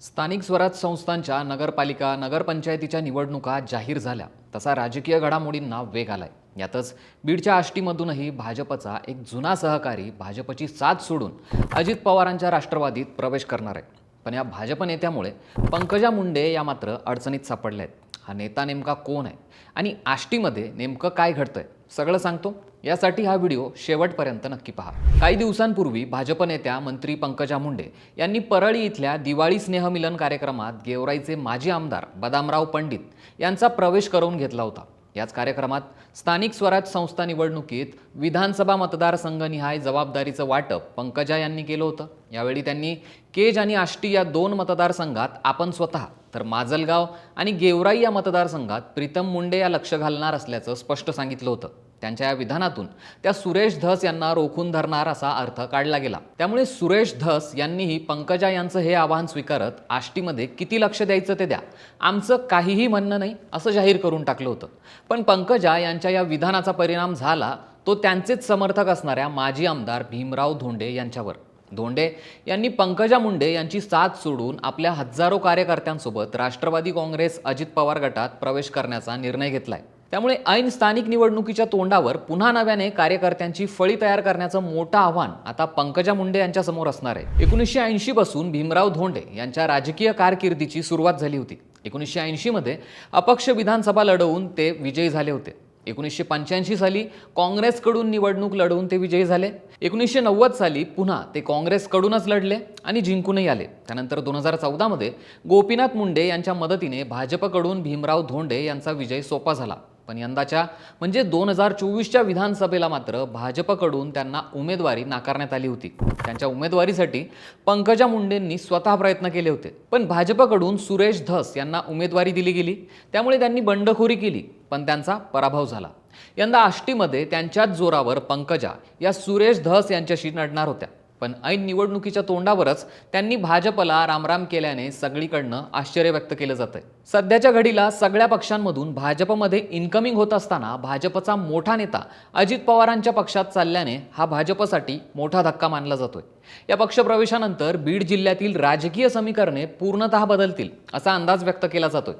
स्थानिक स्वराज संस्थांच्या नगरपालिका नगरपंचायतीच्या निवडणुका जाहीर झाल्या. तसा राजकीय घडामोडींना वेग आलाय. यातच बीडच्या आष्टीमधूनही भाजपचा एक जुना सहकारी भाजपची साथ सोडून अजित पवारांच्या राष्ट्रवादीत प्रवेश करणार आहे. पण या भाजप नेत्यामुळे पंकजा मुंडे या मात्र अडचणीत सापडल्या आहेत हा नेता नेमका कोण आहे? आणि आष्टीमध्ये नेमकं काय घडतंय? सगळं सांगतो. यासाठी हा व्हिडिओ शेवटपर्यंत नक्की पहा. काही दिवसांपूर्वी भाजप नेत्या मंत्री पंकजा मुंडे यांनी परळी इथल्या दिवाळी स्नेहमिलन कार्यक्रमात गेवराईचे माजी आमदार बदामराव पंडित यांचा प्रवेश करून घेतला होता. याच कार्यक्रमात स्थानिक स्वराज संस्था निवडणुकीत विधानसभा मतदारसंघनिहाय जबाबदारीचं वाटप पंकजा यांनी केलं होतं. यावेळी त्यांनी केज आणि आष्टी या दोन मतदारसंघात आपण स्वतः तर माजलगाव आणि गेवराई या मतदारसंघात प्रीतम मुंडे या लक्ष घालणार असल्याचं स्पष्ट सांगितलं होतं. त्यांच्या या विधानातून. त्या सुरेश धस यांना रोखून धरणार असा अर्थ काढला गेला. त्यामुळे सुरेश धस यांनीही पंकजा यांचं हे आवाहन स्वीकारत आष्टीमध्ये किती लक्ष द्यायचं ते द्या. आमचं काहीही म्हणणं नाही असं जाहीर करून टाकलं होतं. पण पंकजा यांच्या या विधानाचा परिणाम झाला तो त्यांचेच समर्थक असणाऱ्या माजी आमदार भीमराव धोंडे यांच्यावर. धोंडे यांनी पंकजा मुंडे यांची साथ सोडून आपल्या हजारो कार्यकर्त्यांसोबत राष्ट्रवादी काँग्रेस अजित पवार गटात प्रवेश करण्याचा निर्णय घेतलाय. त्यामुळे ऐन स्थानिक निवडणुकीच्या तोंडावर पुन्हा नव्याने कार्यकर्त्यांची फळी तयार करण्याचं मोठं आव्हान आता पंकजा मुंडे यांच्या समोर असणार आहे. एकोणीसशे ऐंशी पासून भीमराव धोंडे यांच्या राजकीय कारकिर्दीची सुरुवात झाली होती. एकोणीसशे ऐंशीमध्ये अपक्ष विधानसभा लढवून ते विजयी झाले होते. एकोणीसशे पंच्याऐंशी साली काँग्रेसकडून निवडणूक लढवून ते विजयी झाले. एकोणीसशे नव्वद साली पुन्हा ते काँग्रेसकडूनच लढले आणि जिंकूनही आले. त्यानंतर दोन हजार चौदामध्ये गोपीनाथ मुंडे यांच्या मदतीने भाजपकडून भीमराव धोंडे यांचा विजय सोपा झाला. पण यंदाच्या म्हणजे दोन हजार चोवीसच्या विधानसभेला मात्र भाजपकडून त्यांना उमेदवारी नाकारण्यात आली होती. त्यांच्या उमेदवारीसाठी पंकजा मुंडेंनी स्वतः प्रयत्न केले होते. पण भाजपकडून सुरेश धस यांना उमेदवारी दिली गेली. त्यामुळे त्यांनी बंडखोरी केली पण त्यांचा पराभव झाला. यंदा आष्टीमध्ये त्यांच्याच जोरावर पंकजा या सुरेश धस यांच्याशी लढणार होत्या. पण ऐन निवडणुकीच्या तोंडावरच त्यांनी भाजपला रामराम केल्याने सगळीकडनं आश्चर्य व्यक्त केलं जातंय. सध्याच्या घडीला सगळ्या पक्षांमधून भाजपमध्ये इन्कमिंग होत असताना भाजपचा मोठा नेता अजित पवारांच्या पक्षात चालल्याने हा भाजपसाठी मोठा धक्का मानला जातोय. या पक्षप्रवेशानंतर बीड जिल्ह्यातील राजकीय समीकरणे पूर्णतः बदलतील असा अंदाज व्यक्त केला जातोय.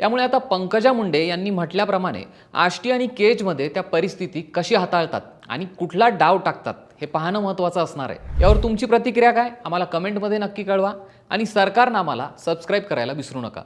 यामुळे आता पंकजा मुंडे यांनी म्हटल्याप्रमाणे आष्टी आणि केजमध्ये त्या परिस्थिती कशी हाताळतात आणि कुठला डाव टाकतात हे पाहणं महत्त्वाचं असणार आहे. यावर तुमची प्रतिक्रिया काय? आम्हाला कमेंटमध्ये नक्की कळवा. आणि सरकारनामाला सबस्क्राईब करायला विसरू नका.